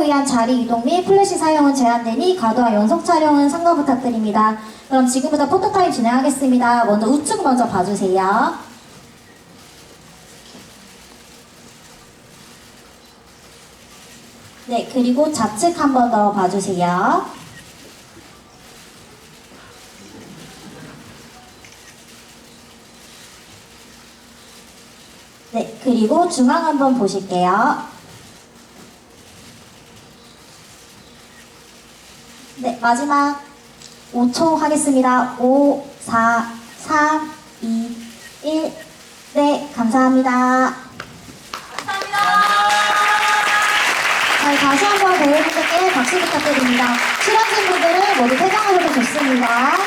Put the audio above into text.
위한 자리 이동 및 플래시 사용은 제한되니 과도한 연속 촬영은 상관 부탁드립니다. 그럼 지금부터 포토타임 진행하겠습니다. 먼저 우측 먼저 봐주세요. 네, 그리고 좌측 한 번 더 봐주세요. 네, 그리고 중앙 한번 보실게요. 네, 마지막 5초 하겠습니다. 5, 4, 3, 2, 1. 네, 감사합니다. 네, 다시 한번 배우분들께 박수 부탁드립니다. 출연진 분들은 모두 퇴장하셔도 좋습니다.